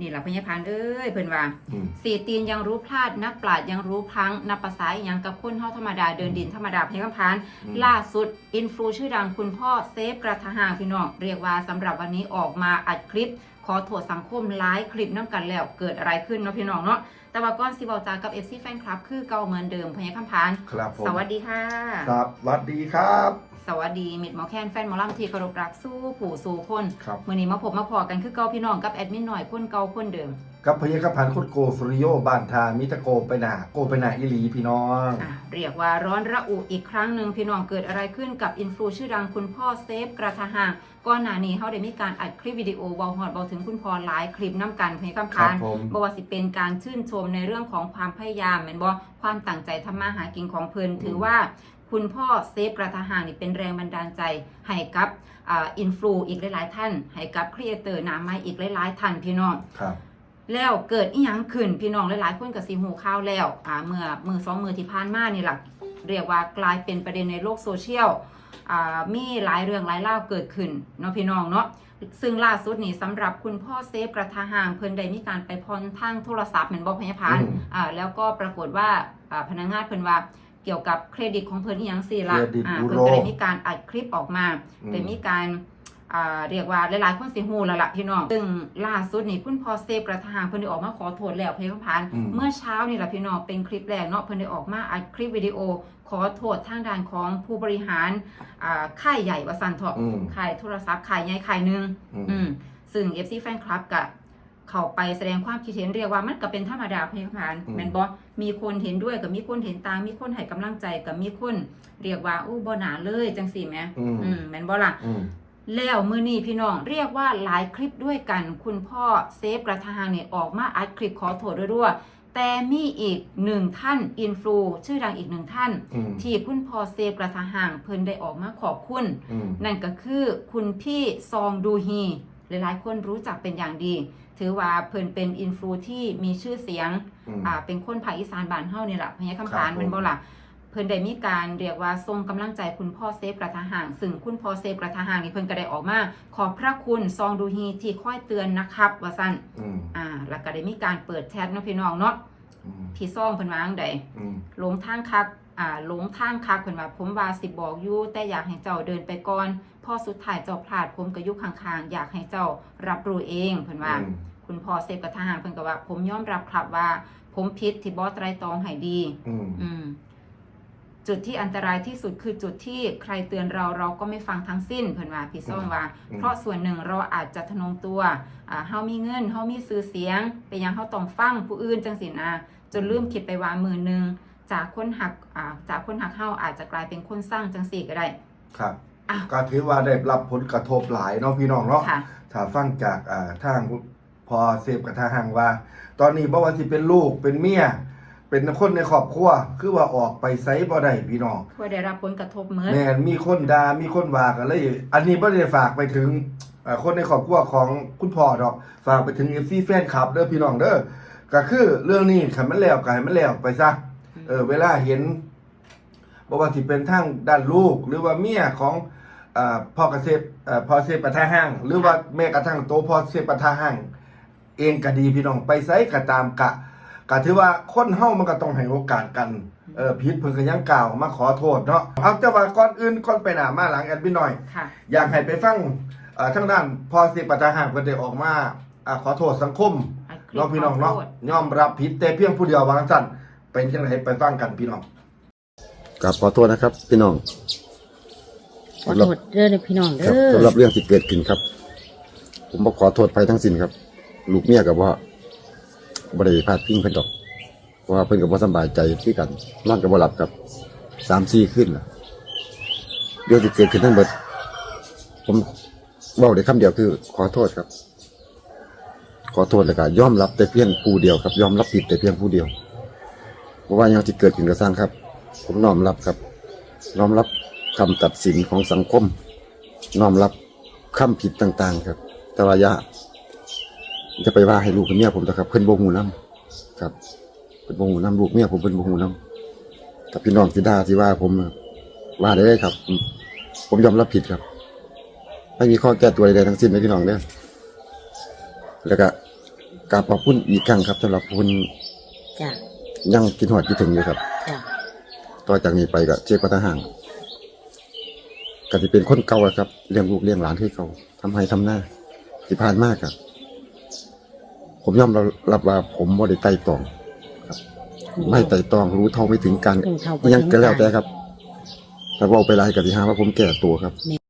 นี่แหละพญาพานเอ้ยเพิ่นว่าอืม สี่ตีนยังรู้พลาดนักปราชญ์ยังรู้พลังนับภาษาอหย่างกับคนเฮาธรรมดาเดินดินธรรมดาพญาพาน อืม ล่าสุด อินฟลูชื่อดังคุณพ่อเซฟกระทะหางพี่น้อง เรียกว่าสำหรับวันนี้ออกมาอัดคลิป ขอโทษสังคมหลายคลิปน้ำกันแล้วเกิดอะไรขึ้นเนาะพี่น้องเนาะแต่ว่าก่อนสิเว้าจากับ FC แฟนคลับ คือเก่าเหมือนเดิมพญาคำพานครับผมสวัสดีค่ะครับสวัสดีครับ สวัสดีมิดหมอแคนแฟนหมอลำที่เคารพรักสู้ผู้สู่คนครับมื่อนี้มาพบมาพอกันคือเก่าพี่น้องกับแอดมินหน่อยคนเก่าคนเดิม กับพยาคพันโคตรโกสุริโยบานทามิตะโกไปหนาโกไปหนาอิลีพี่น้องอะเรียกว่าร้อนระอุอีกครั้งหนึ่งพี่น้องเกิดอะไรขึ้นกับอินฟลูชื่อดังคุณพ่อเซฟกระทะห่างก่อนหน้านี้เขาได้มีการอัดคลิปวิดีโอเบาหอดเบาถึงคุณพ่อหลายคลิปน้ำกันเพียงคำครัพาบนผมบอกว่าสิเป็นการชื่นชมในเรื่องของความพยายามเหมือนบอกความตั้งใจทำมาหากินของเพลินถือว่า คุณพ่อเซฟกระทะห่างนี่เป็นแรงบันดาลใจให้กับอ่าอินฟลูอีกหลายๆท่านให้กับครีเอเตอร์หนาไม้อีกหลายๆท่านพี่น้อง ครับ แล้วเกิดอีหยังขึ้นพี่น้องหลายๆคนกับสีหูข้าวแล้วอ่าเมื่อมือสองมือที่ผ่านมานี่แหละเรียกว่ากลายเป็นประเด็นในโลกโซเชียลอ่ามีหลายเรื่องหลายเล่าวเกิดขึ้นเนาะพี่น้องเนาะซึ่งล่าสุดนี่สำหรับคุณพ่อเซฟกระทะห่างเพิ่นได้มีการไปพรทางโทรศัพท์เหมือนบอกพยาพานอืม อ่าแล้วก็ปรากฏว่าอ่าพนักงานเพิ่นว่าเกี่ยวกับเครดิตของเพิ่นอีหยังสิละเครดิตอ่าบูเพิ่นโร ก็ได้มีการอัดคลิปออกมา อืมได้มีการอ่า เรียกว่าหลายๆคนสิฮู้แล้วล่ะพี่น้อง ซึ่งล่าสุดนี่คุณพอเซฟกระทางเพิ่นได้ออกมาขอโทษแล้วเพลงพันอืมเมื่อเช้านี่แหละพี่น้องเป็นคลิปแรกเนาะเพิ่นได้ออกมาอัดคลิปวิดีโอ ขอโทษทางด้านของผู้บริหารอ่าค่ายใหญ่วสันเถาะอืมค่ายโทรศัพท์ค่ายใหญ่ค่ายหนึงอืมอืมซึ่ง FC แฟนคลับก็เข้าไปแสดงความคิดเห็นเรียกว่ามันก็เป็นธรรมดาเพลงพันอืมแม่นบ่มีคนเห็นด้วยกับมีคนเห็นต่างมีคนให้กำลังใจกับมีคน เรียกว่าอู้บ่น่าเลยจังซี่แหมอืมอืมแม่นบ่ล่ะอืม แล้วมือนี้พี่น้องเรียกว่าหลายคลิปด้วยกัน คุณพ่อเซฟกระทางเนี่ยออกมาอัดคลิปขอโทษด้วยด้วยแต่มีอีกหนึ่งท่านอินฟลูชื่อดังอีกหนึ่งท่านอืมที่คุณพ่อเซฟกระทางเพิ่นได้ออกมาขอบคุณอืมนั่นก็คือคุณพี่ซองดูฮีหลายๆ คนรู้จักเป็นอย่างดี ถือว่าเพิ่นเป็นอินฟลูที่มีชื่อเสียงอืมอ่าเป็นคนภาคอีสานบ้านเฮานี่แหละพญาคำพานครับผมเป็นบ่ล่ะ เพิ่นได้มีการเรียกว่าทรงกำลังใจคุณพ่อเซฟกระทะห่าง ซึ่งคุณพ่อเซฟกระทะห่างนี่เพิ่นก็ได้ออกมาขอบพระคุณซองดูฮีที่คอยเตือนนะครับว่าซั่นอืมอ่า แล้วก็ได้มีการเปิดแชทเนาะพี่น้องเนาะอืมพี่ซ่องเพิ่นว่าจังไดอืมหลงทางคักอ่าหลงทางคักเพิ่นว่าผมว่าสิบอกอยู่แต่อยากให้เจ้าเดินไปก่อนพอสุดท้ายเจ้าพลาดผมก็อยู่ข้างๆอยากให้เจ้ารับรู้เองเพิ่นว่าอืมคุณพ่อเซฟกระทหารเพิ่นก็ว่า ผมยอมรับครับว่า ผมผิดที่บอไตรตรองให้ดี อืมอืม จุดที่อันตรายที่สุดคือจุดที่ใครเตือนเราเราก็ไม่ฟังทั้งสิ้นเพิ่นว่าพี่ส้มว่า อืม เพราะส่วนหนึ่งเราอาจจะทะนงตัวอ่าเฮามีเงินเฮามีซื้อเสียงเป็นหยังเฮาต้องฟังผู้อื่นจังสินะจนลืมคิดไปว่ามือหนึงจากคนหักอ่าจากคนหักเฮาอาจจะกลายเป็นคนสร้างจังสี่ก็ได้ ครับอะ ก็ถือว่าได้รับผลกระทบหลายเนาะพี่น้องเนาะ ค่ะ ถ้าฟังจากอ่าทางพอเสพกับทางห่างว่า ตอนนี้บ่ว่าสิเป็นลูกเป็นเมีย เป็นคนในครอบครัวคือว่าออกไปไสบ่ได้พี่น้องเพื่อได้รับผลกระทบเหมือนแม่นมีคนด่ามีคนว่ากันเลย อันนี้บ่ได้ฝากไปถึงเอ่อคนในครอบครัวของคุณพ่อดอก ฝากไปถึง FC แฟนคลับเด้อพี่น้องเด้อก็คือเรื่องนี้คันมันแล้วก็ให้มันแล้วไปซะเออเวลาเห็นบ่ว่าสิเป็นทางด้านลูก หรือว่าเมียของอ่าพ่อกระเซบเอ่อพ่อเซฟปะทะห้าง หรือว่าแม่กระทั่งโตพ่อเซฟปะทะห้าง เองก็ดีพี่น้องไปไสก็ตามกะ ก็ถือว่าคนเฮามันก็ต้องให้โอกาสกันเออผิดเพิ่นก็ยังกล่าวมาขอโทษเนาะเอาแต่ว่าก่อนอื่นก่อนไปหน้ามาหลังแอดมินหน่อย ค่ะ อยากให้ไปฟังเอ่อทางด้านพ่อเซฟปะทะห้างเพิ่นได้ออกมาอ่าขอโทษสังคมอัดคลิปเนาะพี่น้องเนาะขโทษ ยอมรับผิดแต่เพียงผู้เดียววางสั่นเป็นจังไดไปฟังกันพี่น้อง กับขอโทษนะครับ พี่น้องขอโทษเด้อพี่น้องครับเด้อสำหรับเรื่องที่เกิดขึ้นครับ ผมบอกขอโทษไปทั้งสิ้นครับ ลูกเมียกับว่า บริพาดพิงเพิ่นดอกว่าเพิ่นกับว่าสบายใจที่กันนอนกับว่าหลับครับสามสี่ขึ้นล่ะเรื่องที่เกิดขึ้นทั้งหมดผมบอกได้คำเดียวคือ ขอโทษครับ ขอโทษแล้วก็ยอมรับแต่เพียงผู้เดียวครับ ยอมรับผิดแต่เพียงผู้เดียวเพราะว่ายังที่เกิดขึ้นกระสร้างครับ ผมน้อมรับครับน้อมรับคำตัดสินของสังคมน้อมรับคำผิดต่าง ๆ ครับแต่ว่าอย่า จะไปว่าให้ลูกกับเมียผมนะครับเพิ่นบ่ฮู้นํครับเพิ่นบ่ฮู้นํลูกเมียผมเพิ่นบ่ฮู้นํกับพี่น้องสิด่าสิว่าผมว่าได้เลยครับผมผมยอมรับผิดครับ ไม่มีข้อแก้ตัวใดๆทั้งสิ้นนะพี่น้องเด้อแล้วก็กราบขอบคุณอีกครั้งครับสำหรับคุณจ้ะยังกินหอดคิดถึงอยู่ครับจ้ะต่อจากนี้ไปก็เจ๊ก็ทหารก็จะเป็นคนเก่าอะครับเลี้ยงลูกเลี้ยงหลานคือเขาทำให้ทำหน้าที่ผ่านมากครับ ผมยอมรับรับว่าผมบ่ได้ไต่ตองครับ ไม่ไต่ตองรู้เท่าไม่ถึงการถึงเท่ายังก็แล้วแต่ครับแต่เว่าไปหลายกติหาว่าผมแก่ตัวครับอะ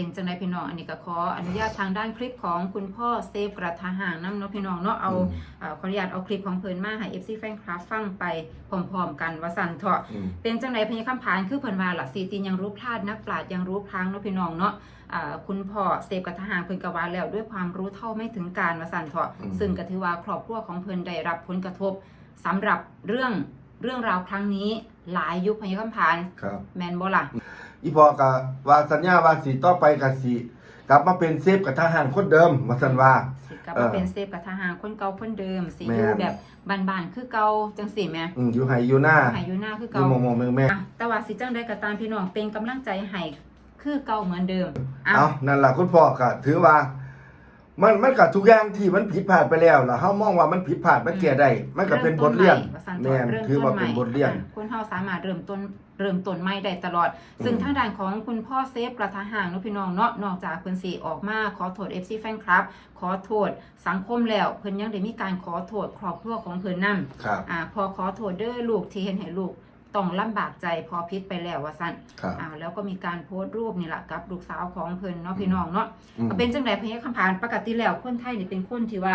เป็นจังไดพี่น้องอันนี้ก็ขออนุญาตทางด้านคลิปของคุณพ่อเซฟกระทะห่างน้ำเนาะพี่น้องเนาะเอาอืมเอ่อขออนุญาตเอาคลิปของเพิ่นมาให้ FC แฟนคลับฟังไปพร้อมๆกันว่าสั่นเถาะอืมเป็นจังไดพญาคำพานคือเพิ่นว่าล่ะสีตินยังรู้พลาดนักปราชญ์ยังรู้พลังเนาะพี่น้องเนาะอ่าคุณพ่อเซฟกับทหารเพิ่นก็ว่าแล้วด้วยความรู้เท่าไม่ถึงการว่าสั่นเถาะอืมซึ่งก็ถือว่าครอบครัวของเพิ่นได้รับผลกระทบสำหรับเรื่องเรื่องราวครั้งนี้หลายยุคพญาคำพานครับแม่นบ่ล่ะ อีพอก็ว่าสัญญาว่าสิต่อไปก็สิกลับมาเป็นเซฟกับทหารคนเดิมว่าซั่นว่า สิกลับเอมาอเป็นเซฟกับทหารคนเก่าคนเดิมสิแม่นอยู่แบบบ้านๆคือเก่าจังสิแหม่อืมอยู่ไห้อยู่หน้าหายอยู่หน้าคืออยู่เก่ามองมองแม่แม่ อะแต่ว่าสิจังได้ก็ตามพี่น้องเป็นกำลังใจให้คือเก่าเหมือนเดิมอะ เอานั่นล่ะคุณพ่อก็ถือว่า มันมันก็ทุกอย่างที่มันผิดพลาดไปแล้วล่ะเฮามองว่ามันผิดพลาดมันแก้ได้ มันก็เป็นบทเรียนว่าซั่แม่นเริ่มถือต้ว่านใหเป็ม่นบทเรียนอะคนเฮาสามารถเริ่มต้นเริ่มต้นใหม่ได้ตลอด ซึ่งอืมทางด้านของคุณพ่อเซฟกระทะห่างเนาะพี่น้องเนาะนอกจากเพิ่นสิออกมาขอโทษ FC แฟนคลับ ขอโทษสังคมแล้วเพิ่นยังได้มีการขอโทษครอบครัวของเพิ่นนํครับอ่าพอขอโทษเด้อลูกที่เห็นให้ลูก ต้องลำบากใจพอพิษไปแล้วว่าสั่นครับ อ่าแล้วก็มีการโพสต์รูปนี่แหละกับลูกสาวของเพิ่นเนาะพี่น้องเนาะอืมเป็นจังไดพญาคำพานปกติแล้วคนไทยนี่เป็นคนที่ว่า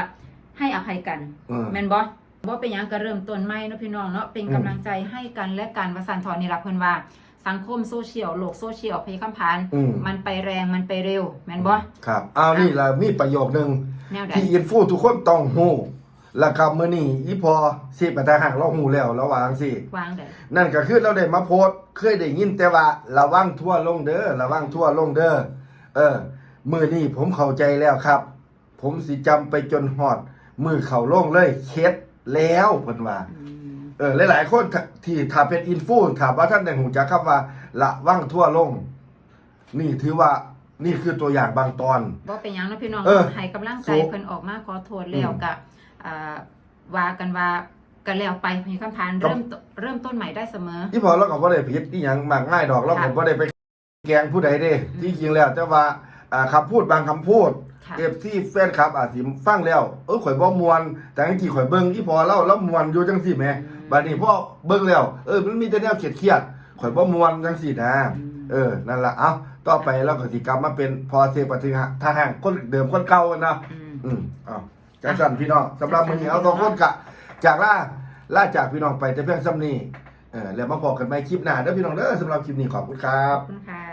ให้อภัยกันเออ แม่นบ่บ่เป็นหยังก็เริ่มต้นใหม่เนาะพี่น้องเนาะเป็นอืมกำลังใจให้กันและกันว่าสั่นทอนนี่ล่ะเพิ่นว่าสังคมโซเชียลโลกโซเชียลพญาคำพานอืม มันไปแรงมันไปเร็วแม่นบ่ครับเอานี่ล่ะมีประโยคนึงแนวใดที่อินฟูทุกคนต้องฮู้ แล้วก็มื้อนี้อีพอสิไปทหารเราฮู้แล้วระวังสิวางได้นั่นก็คือเราได้มาโพสต์เคยได้ยินแต่ว่าระวังทั่วลงเด้อระวังทั่วลงเด้อเออมื้อนี้ผมเข้าใจแล้วครับ ผมสิจำไปจนฮอดมือเข้าลงเลยเข็ดแล้วเพิ่นว่า อืมเออหลายๆคนถ้าที่ถ้าเป็นอินฟูถามว่าท่านได้หูจักคำว่าระวังทั่วลง นี่ถือว่านี่คือตัวอย่างบางตอน บ่เป็นหยังเนาะพี่น้องเออให้กำลังใจสู้เพิ่นออกมาขอโทษแล้วอืมก็อ่า ว่ากันว่ากันแล้วไปพญาคำพานครับเริ่มต้นเริ่มต้นใหม่ได้เสมอที่พอเราก็บ่ได้ผิดอีหยังมากง่ายดอกเราก็ค่ะบ่ได้ไปแกล้งผู้ใดเด้ที่จริงแล้วแต่ว่าอ่าคำพูดบางคำพูดค่ะเอฟที่แฟนคลับอาจสิฟังแล้วเออข่อยบ่มวนแต่จริงๆข่อยเบิ่งอีพอเล่าแล้วมวนอยู่จังซี่แหมบัดนี้พอเบิ่งแล้วเออมันมีแต่แนวเครียดๆข่อยบ่มวนจังซี่นะเออนั่นล่ะเอ้าต่อไปเราก็สิกลับมาเป็นพอเซปฏิหะทหารคนเดิมคนเก่ากันเนาะอืมอืมเอ้า จังสั่นพี่น้องสำหรับมื้อนี้เอาสองคนกะจากล่าล่าจากพี่น้องไปแต่เพียงซ้ำนี้เออแล้วมาพบกันใหม่คลิปหน้าเด้อพี่น้องเด้อสำหรับคลิปนี้ขอบคุณครัขบ อบคุณค่ะ